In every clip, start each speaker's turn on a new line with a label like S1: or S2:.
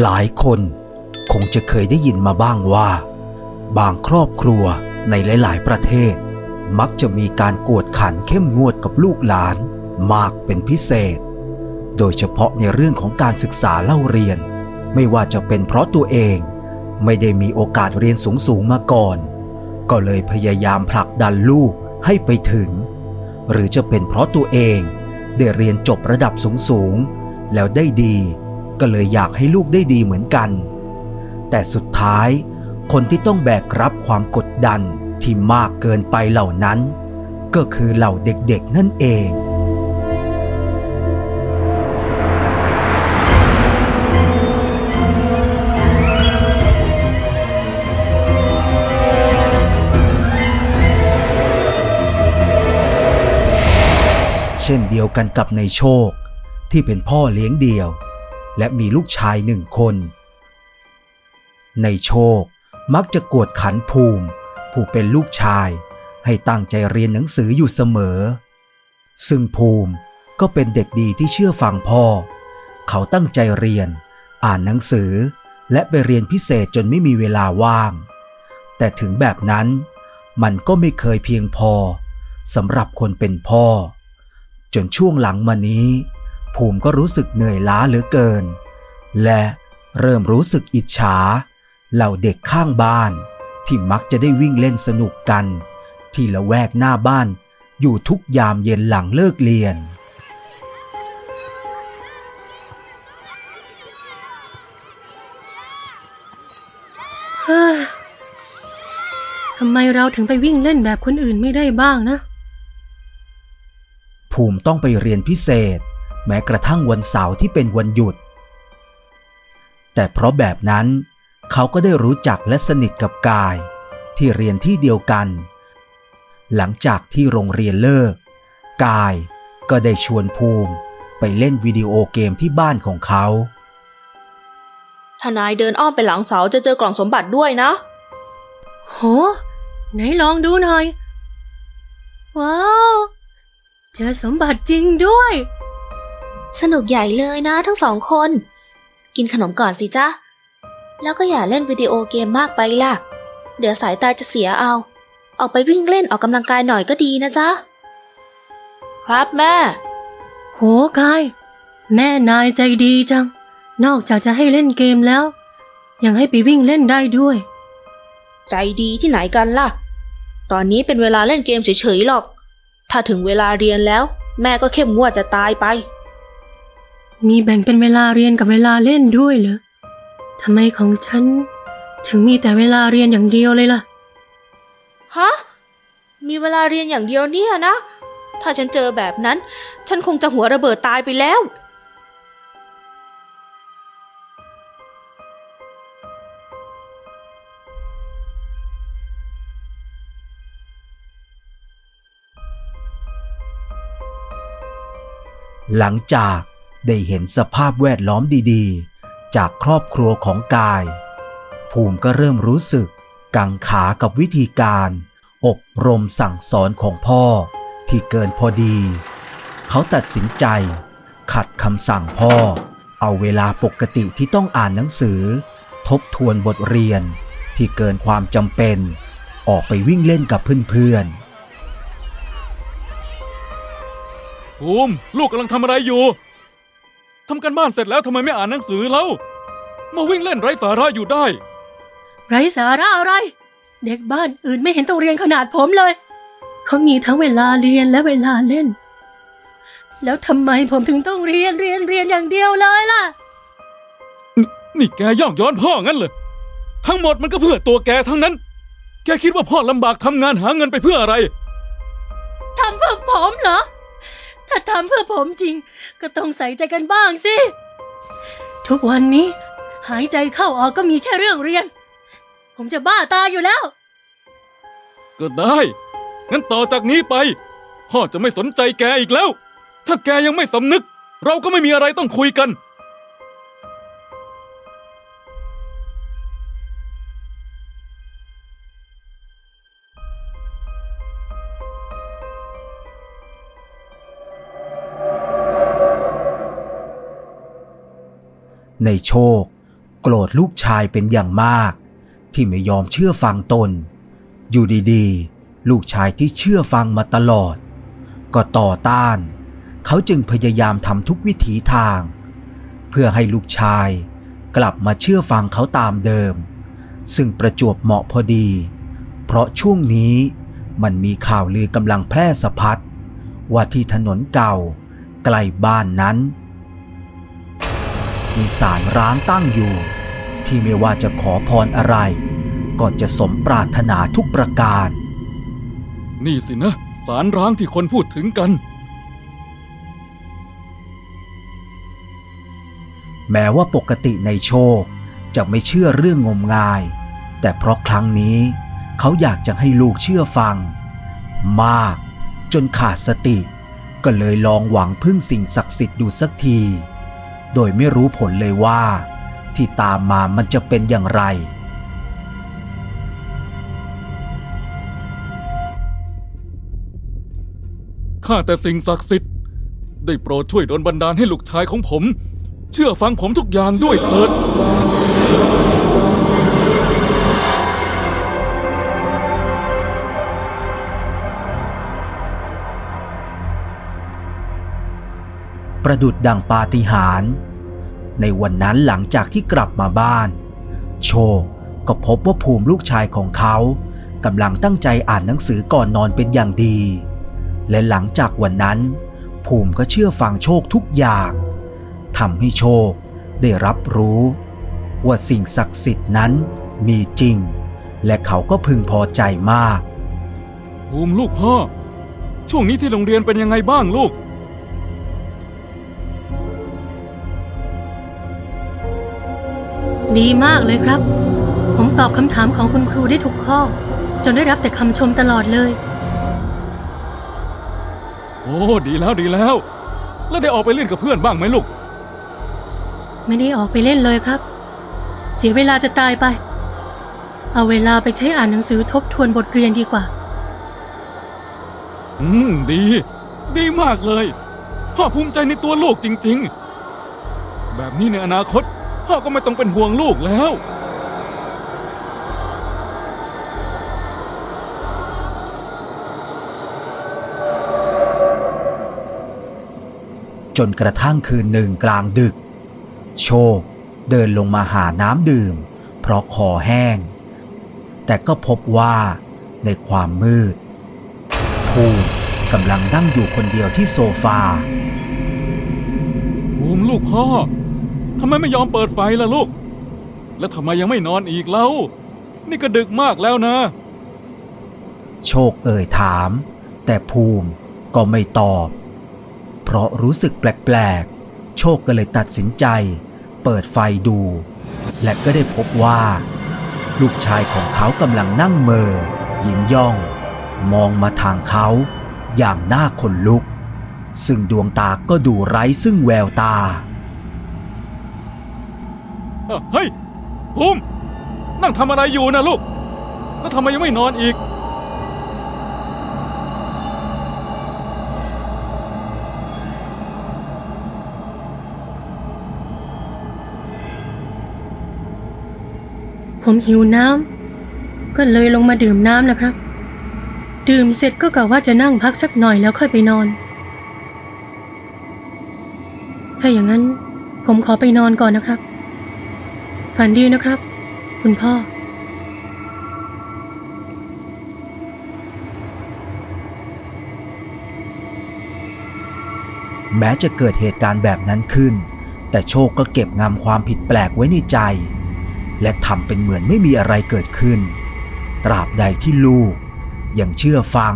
S1: หลายคนคงจะเคยได้ยินมาบ้างว่า บางครอบครัวในหลาย ๆ ประเทศ มักจะมีการกวดขันเข้มงวดกับลูกหลานมากเป็นพิเศษ โดยเฉพาะในเรื่องของการศึกษาเล่าเรียน ไม่ว่าจะเป็นเพราะตัวเอง ไม่ได้มีโอกาสเรียนสูง ๆ มาก่อน ก็เลยพยายามผลักดันลูกให้ไปถึง หรือจะเป็นเพราะตัวเองได้เรียนจบระดับสูง ๆ แล้วได้ดี ก็เลยอยากให้ลูกได้ดีเหมือนกัน แต่สุดท้ายคนที่ต้องแบกรับความกดดันที่มากเกินไปเหล่านั้น ก็คือเหล่าเด็กๆนั่นเองเช่นเดียวกันกับในโชคที่เป็นพ่อเลี้ยงเดี่ยว และมีลูกชายหนึ่งคน ในโชคมักจะกวดขันภูมิ ผู้เป็นลูกชายให้ตั้งใจเรียนหนังสืออยู่เสมอ ซึ่งภูมิก็เป็นเด็กดีที่เชื่อฟังพ่อ เขาตั้งใจเรียน อ่านหนังสือ และไปเรียนพิเศษจนไม่มีเวลาว่าง แต่ถึงแบบนั้น มันก็ไม่เคยเพียงพอสำหรับคนเป็นพ่อ จนช่วงหลังมานี้ ภูมิก็รู้สึกเหนื่อยล้าเหลือเกิน และเริ่มรู้สึกอิจฉา เหล่าเด็กข้างบ้าน ที่มักจะได้วิ่งเล่นสนุกกัน ที่ละแวกหน้าบ้านอยู่ทุกยามเย็นหลังเลิกเรียน
S2: เฮ้ยทำไมเราถึงไปวิ่งเล่นแบบคนอื่นไม่ได้บ้างนะ
S1: ภูมิต้องไปเรียนพิเศษ แม้กระทั่งวันเสาร์ที่เป็นวันหยุด แต่เพราะแบบนั้น เขาก็ได้รู้จักและสนิทกับกายที่เรียนที่เดียวกัน หลังจากที่โรงเรียนเลิก กายก็ได้ชวนภูมิไปเล่นวิดีโอเกมที่บ้านของเขา
S3: ถ้านายเดินอ้อมไปหลังเสาจะเจอกล่องสมบัติด้วยนะ
S2: โห ไหนลองดูหน่อย ว้าว เจอสมบัติจริงด้วย
S3: สนุกใหญ่เลยนะทั้งสองคน กินขนมก่อนสิจ๊ะ แล้วก็อย่าเล่นวิดีโอเกมมากไปล่ะ เดี๋ยวสายตาจะเสียเอา ออกไปวิ่งเล่นออกกำลังกายหน่อยก็ดีนะจ๊ะ ครับแม่
S2: โหกาย แม่นายใจดีจัง นอกจากจะให้เล่นเกมแล้ว ยังให้ไปวิ่งเล่นได้ด้วย
S3: ใจดีที่ไหนกันล่ะ ตอนนี้เป็นเวลาเล่นเกมเฉยๆหรอก ถ้าถึงเวลาเรียนแล้ว แม่ก็เข้มงวดจะตายไป
S2: มีแบ่งเป็นเวลาเรียนกับเวลาเล่นด้วยเหรอทำไมของฉัน ถึงมีแต่เวลาเรียนอย่างเดียวเลยล่ะ
S3: ฮะ มีเวลาเรียนอย่างเดียวเนี่ยนะ ถ้าฉันเจอแบบนั้น ฉันคงจะหัวระเบิดตายไปแล้ว
S1: หลังจาก ได้เห็นสภาพแวดล้อมดีๆ จากครอบครัวของกาย ภูมิก็เริ่มรู้สึกกังขากับวิธีการ อบรมสั่งสอนของพ่อที่เกินพอดี เขาตัดสินใจ ขัดคำสั่งพ่อ เอาเวลาปกติที่ต้องอ่านหนังสือ ทบทวนบทเรียนที่เกินความจำเป็น ออกไปวิ่งเล่นกับเพื่อนๆ
S4: ภูมิลูกกำลังทำอะไรอยู่ ทำกันบ้านเสร็จแล้วทำไมไม่อ่านหนังสือแล้วมาวิ่งเล่นไร้สาระอยู่ได้
S2: ไร้สาระอะไร เด็กบ้านอื่นไม่เห็นต้องเรียนขนาดผมเลย เขามีทั้งเวลาเรียนและเวลาเล่น แล้วทำไมผมถึงต้องเรียนเรียนเรียนอย่างเดียวเลยล่ะ
S4: นี่แกยอกย้อนพ่องั้นเลยทั้งหมดมันก็เพื่อตัวแกทั้งนั้น แกคิดว่าพ่อลำบากทำงานหาเงินไปเพื่ออะไร
S2: ทำเพื่อผมเหรอ ถ้าทำเพื่อผมจริง ก็ต้องใส่ใจกันบ้างสิ ทุกวันนี้ หายใจเข้าออกก็มีแค่เรื่องเรียน ผมจะบ้าตายอยู่แล้ว
S4: ก็ได้ งั้นต่อจากนี้ไป พ่อจะไม่สนใจแกอีกแล้ว ถ้าแกยังไม่สำนึก เราก็ไม่มีอะไรต้องคุยกัน
S1: ในโชค โกรธลูกชายเป็นอย่างมาก ที่ไม่ยอมเชื่อฟังตน อยู่ดีๆ ลูกชายที่เชื่อฟังมาตลอด ก็ต่อต้าน เขาจึงพยายามทำทุกวิถีทาง เพื่อให้ลูกชายกลับมาเชื่อฟังเขาตามเดิม ซึ่งประจวบเหมาะพอดี เพราะช่วงนี้มันมีข่าวลือกำลังแพร่สะพัดว่าที่ถนนเก่า ใกล้บ้านนั้น มีสารร้างตั้งอยู่ ที่ไม่ว่าจะขอพรอะไร ก็จะสมปรารถนาทุกประการ
S4: นี่สินะสารร้างที่คนพูดถึงกัน
S1: แม้ว่าปกติในโชคจะไม่เชื่อเรื่องงมงาย แต่เพราะครั้งนี้เขาอยากจะให้ลูกเชื่อฟัง มาก จนขาดสติ ก็เลยลองหวังพึ่งสิ่งศักดิ์สิทธิ์ดูสักที โดยไม่รู้ผลเลยว่า ที่ตามมามันจะเป็นอย่างไร
S4: ข้าแต่สิ่งศักดิ์สิทธิ์ ได้โปรดช่วยดลบันดาลให้ลูกชายของผม เชื่อฟังผมทุกอย่างด้วยเถิด
S1: ประดุดดังปาฏิหาริย์ในวันนั้นหลังจากที่กลับมาบ้าน โชคก็พบว่าภูมิลูกชายของเขากำลังตั้งใจอ่านหนังสือก่อนนอนเป็นอย่างดี และหลังจากวันนั้น ภูมิก็เชื่อฟังโชคทุกอย่างทำให้โชคได้รับรู้ ว่าสิ่งศักดิ์สิทธิ์นั้นมีจริง และเขาก็พึงพอใจมาก
S4: ภูมิลูกพ่อ ช่วงนี้ที่โรงเรียนเป็นยังไงบ้างลูก
S2: ดีมากเลยครับ ผมตอบคำถามของคุณครูได้ทุกข้อ จนได้รับแต่คำชมตลอดเลย
S4: โอ้ ดีแล้วดีแล้ว แล้วได้ออกไปเล่นกับเพื่อนบ้างไหมลูก
S2: ไม่ได้ออกไปเล่นเลยครับ เสียเวลาจะตายไป เอาเวลาไปใช้อ่านหนังสือทบทวนบทเรียนดีกว่า
S4: อืม ดี ดีมากเลย พ่อภูมิใจในตัวลูกจริง ๆ แบบนี้ในอนาคต พ่อก็ไม่ต้องเป็นห่วงลูกแล้ว
S1: จนกระทั่งคืนหนึ่งกลางดึก โชคเดินลงมาหาน้ำดื่ม เพราะคอแห้ง แต่ก็พบว่าในความมืดภูมิกำลังนั่งอยู่คนเดียวที่โซฟา
S4: ภูมิลูกพ่อ ทำไมไม่ยอมเปิดไฟล่ะลูก แล้วทำไมยังไม่นอนอีกเล่า นี่ก็ดึกมากแล้วนะ
S1: โชคเอ่ยถาม แต่ภูมิก็ไม่ตอบ เพราะรู้สึกแปลกๆ โชคก็เลยตัดสินใจ เปิดไฟดู และก็ได้พบว่า ลูกชายของเขากำลังนั่งเมอยิ้มย่อง มองมาทางเขาอย่างน่าขนลุก ซึ่งดวงตาก็ดูไร้ซึ่งแววตา
S4: เฮ้ยภูมินั่งทำอะไรอยู่นะลูก แล้วทำไมยังไม่นอนอีก
S2: ผมหิวน้ำก็เลยลงมาดื่มน้ำนะครับ ดื่มเสร็จก็กะว่าจะนั่งพักสักหน่อยแล้วค่อยไปนอน ถ้าอย่างนั้นผมขอไปนอนก่อนนะครับ ฝันดีนะครับ คุณพ่อ
S1: แม้จะเกิดเหตุการณ์แบบนั้นขึ้น แต่โชคก็เก็บงำความผิดแปลกไว้ในใจ และทำเป็นเหมือนไม่มีอะไรเกิดขึ้น ตราบใดที่ลูก ยังเชื่อฟัง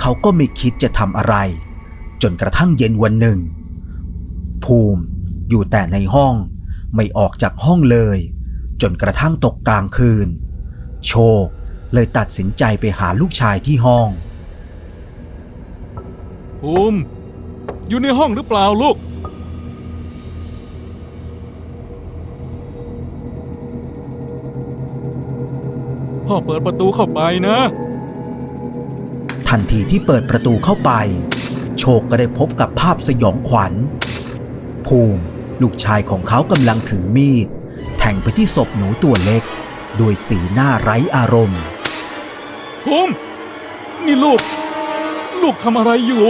S1: เขาก็ไม่คิดจะทำอะไร จนกระทั่งเย็นวันหนึ่ง ภูมิอยู่แต่ในห้อง ไม่ออกจากห้องเลย จนกระทั่งตกกลางคืน โชคเลยตัดสินใจไปหาลูกชายที่ห้อง
S4: ภูมิอยู่ในห้องหรือเปล่าลูก พ่อเปิดประตูเข้าไปนะ
S1: ทันทีที่เปิดประตูเข้าไป โชคก็ได้พบกับภาพสยองขวัญ ภูมิ ลูกชายของเขากำลังถือมีด แทงไปที่ศพหนูตัวเล็กด้วยสีหน้าไร้อารมณ์
S4: ภูมินี่ลูก ลูกทำอะไรอยู่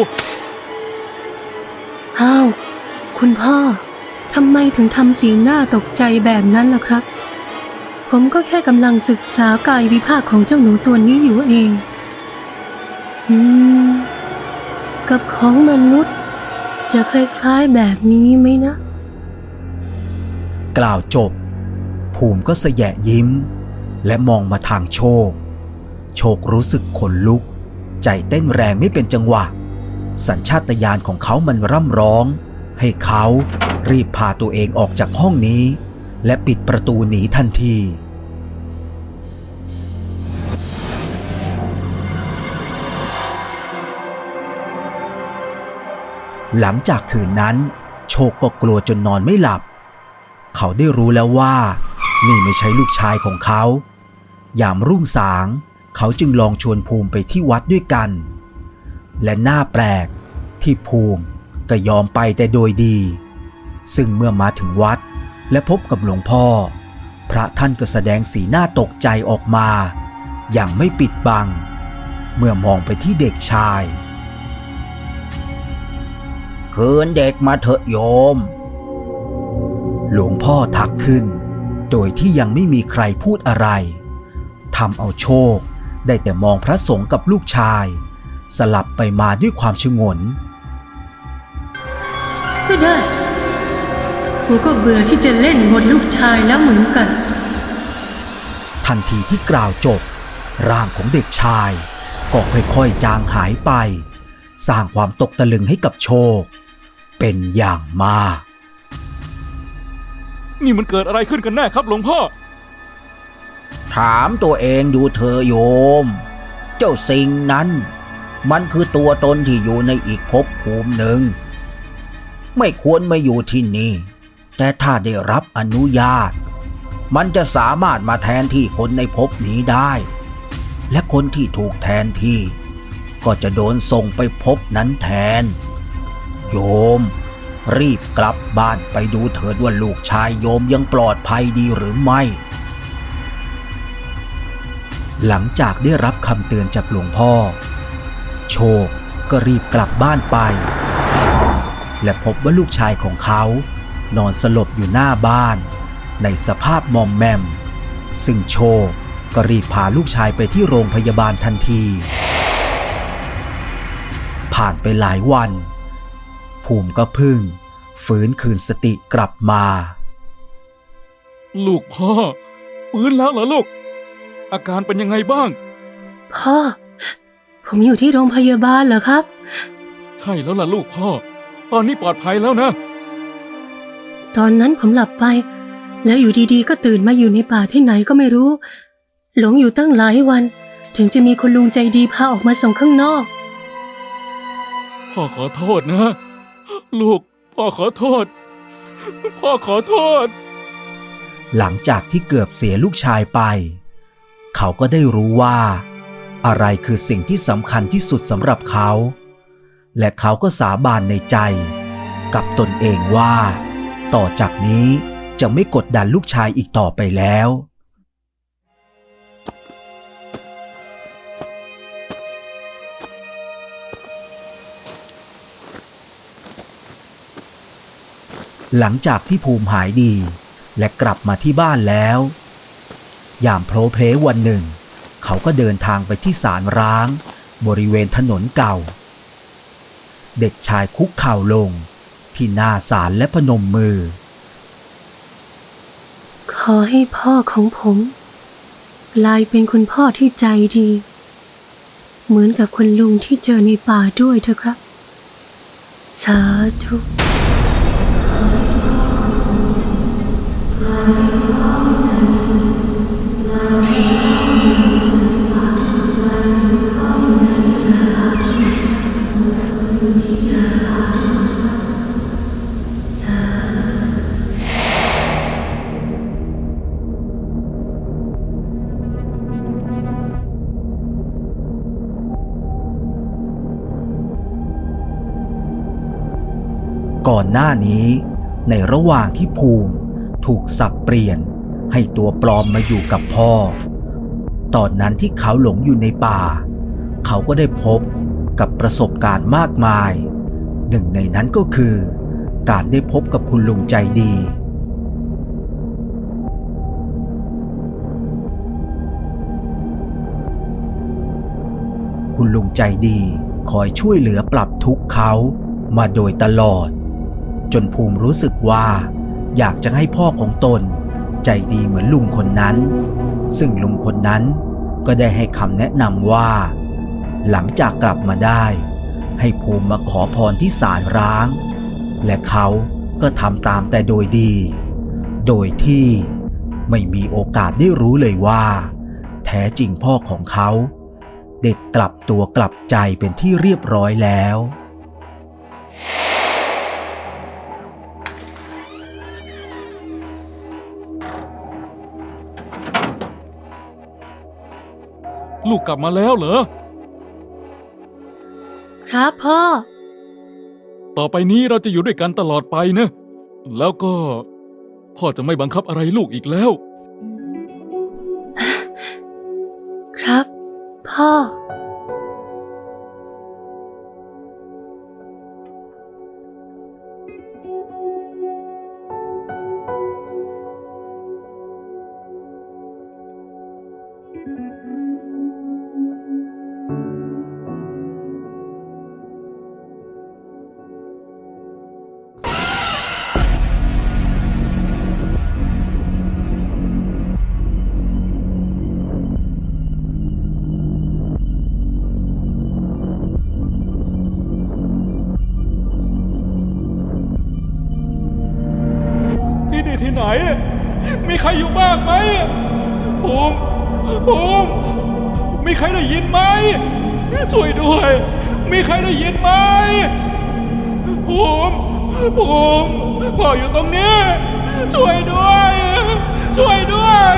S2: อ้าว คุณพ่อ ทำไมถึงทำสีหน้าตกใจแบบนั้นล่ะครับ ผมก็แค่กำลังศึกษากายวิภาคของเจ้าหนูตัวนี้อยู่เอง อืม กับของมนุษย์ จะคล้ายๆแบบนี้ไหมนะ
S1: กล่าวจบ ภูมิก็สยะยิ้ม และมองมาทางโชค โชครู้สึกขนลุก ใจเต้นแรงไม่เป็นจังหวะ สัญชาตญาณของเขามันร่ำร้อง ให้เขารีบพาตัวเองออกจากห้องนี้ และปิดประตูหนีทันทีหลังจากคืนนั้น โชคก็กลัวจนนอนไม่หลับ เขาได้รู้แล้วว่า นี่ไม่ใช่ลูกชายของเขา ยามรุ่งสาง เขาจึงลองชวนภูมิไปที่วัดด้วยกัน และน่าแปลกที่ภูมิก็ยอมไปแต่โดยดี ซึ่งเมื่อมาถึงวัดและพบกับหลวงพ่อ พระท่านก็แสดงสีหน้าตกใจออกมา อย่างไม่ปิดบัง เมื่อมองไปที่เด็กชาย คืนเด็กมาเถอะโยม หลวงพ่อทักขึ้น โดยที่ยังไม่มีใครพูดอะไรทำเอาโชค ได้แต่มองพระสงฆ์กับลูกชาย สลับไปมาด้วยความชงน
S2: ก็ได้กูก็เบื่อที่จะเล่นบทลูกชายแล้วเหมือนกัน
S1: ทันทีที่กล่าวจบ ร่างของเด็กชาย ก็ค่อยๆจางหายไป สร้างความตกตะลึงให้กับโชค เป็นอย่างมาก
S4: นี่มันเกิดอะไรขึ้นกันแน่ครับหลวงพ่อ
S1: ถามตัวเองดูเธอโยม เจ้าสิ่งนั้น มันคือตัวตนที่อยู่ในอีกภพภูมิหนึ่ง ไม่ควรมาอยู่ที่นี่ แต่ถ้าได้รับอนุญาต มันจะสามารถมาแทนที่คนในภพนี้ได้ และคนที่ถูกแทนที่ ก็จะโดนส่งไปภพนั้นแทน โยม รีบกลับบ้านไปดูเถิดว่าลูกชายโยมยังปลอดภัยดีหรือไม่ หลังจากได้รับคำเตือนจากหลวงพ่อ โชคก็รีบกลับบ้านไป และพบว่าลูกชายของเขา นอนสลบอยู่หน้าบ้าน ในสภาพมอมแมม ซึ่งโชคก็รีบพาลูกชายไปที่โรงพยาบาลทันที ผ่านไปหลายวัน ภูมิก็พึ่งฟื้นคืนสติกลับมา
S4: ลูกพ่อ ฟื้นแล้วเหรอลูก อาการเป็นยังไงบ้าง
S2: พ่อ ผมอยู่ที่โรงพยาบาลเหรอครับ
S4: ใช่แล้วล่ะลูกพ่อ ตอนนี้ปลอดภัยแล้วนะ
S2: ตอนนั้นผมหลับไป แล้วอยู่ดีๆ ก็ตื่นมาอยู่ในป่าที่ไหนก็ไม่รู้ หลงอยู่ตั้งหลายวัน ถึงจะมีคุณลุงใจดีพาออกมาส่งข้างนอก
S4: พ่อขอโทษนะ ลูก พ่อขอโทษ พ่อขอโทษ
S1: หลังจากที่เกือบเสียลูกชายไป เขาก็ได้รู้ว่า อะไรคือสิ่งที่สำคัญที่สุดสำหรับเขา และเขาก็สาบานในใจ กับตนเองว่า ต่อจากนี้จะไม่กดดันลูกชายอีกต่อไปแล้ว หลังจากที่ภูมิหายดี และกลับมาที่บ้านแล้ว ยามโพลเพลวันหนึ่ง เขาก็เดินทางไปที่ศาลร้าง บริเวณถนนเก่า เด็กชายคุกเข่าลง ที่หน้าศาลและพนมมือ
S2: ขอให้พ่อของผมกลายเป็นคุณพ่อที่ใจดี เหมือนกับคุณลุงที่เจอในป่าด้วยเถอะครับ สาธุ
S1: ก่อนหน้านี้ในระหว่างที่ภูมิ ถูกสับเปลี่ยน ให้ตัวปลอมมาอยู่กับพ่อ ตอนนั้นที่เขาหลงอยู่ในป่า เขาก็ได้พบกับประสบการณ์มากมาย หนึ่งในนั้นก็คือ การได้พบกับคุณลุงใจดี คุณลุงใจดีคอยช่วยเหลือปรับทุกข์เขามาโดยตลอด จนภูมิรู้สึกว่า อยากจะให้พ่อของตน ใจดีเหมือนลุงคนนั้น ซึ่งลุงคนนั้นก็ได้ให้คำแนะนำว่า หลังจากกลับมาได้ ให้ภูมิมาขอพรที่ศาลร้าง และเขาก็ทำตามแต่โดยดี โดยที่ไม่มีโอกาสได้รู้เลยว่า แท้จริงพ่อของเขา เด็กกลับตัวกลับใจเป็นที่เรียบร้อยแล้ว
S4: ลูกกลับมาแล้วเหรอ
S2: ครับพ่อ
S4: ต่อไปนี้เราจะอยู่ด้วยกันตลอดไปนะ แล้วก็ พ่อจะไม่บังคับอะไรลูกอีกแล้ว
S2: ครับ พ่อ
S4: ภูมมีใครได้ยินไหม ช่วยด้วย มีใครได้ยินไหมภูมิภูมิพ่ออยู่ตรงนี้ ช่วยด้วย ช่วยด้วย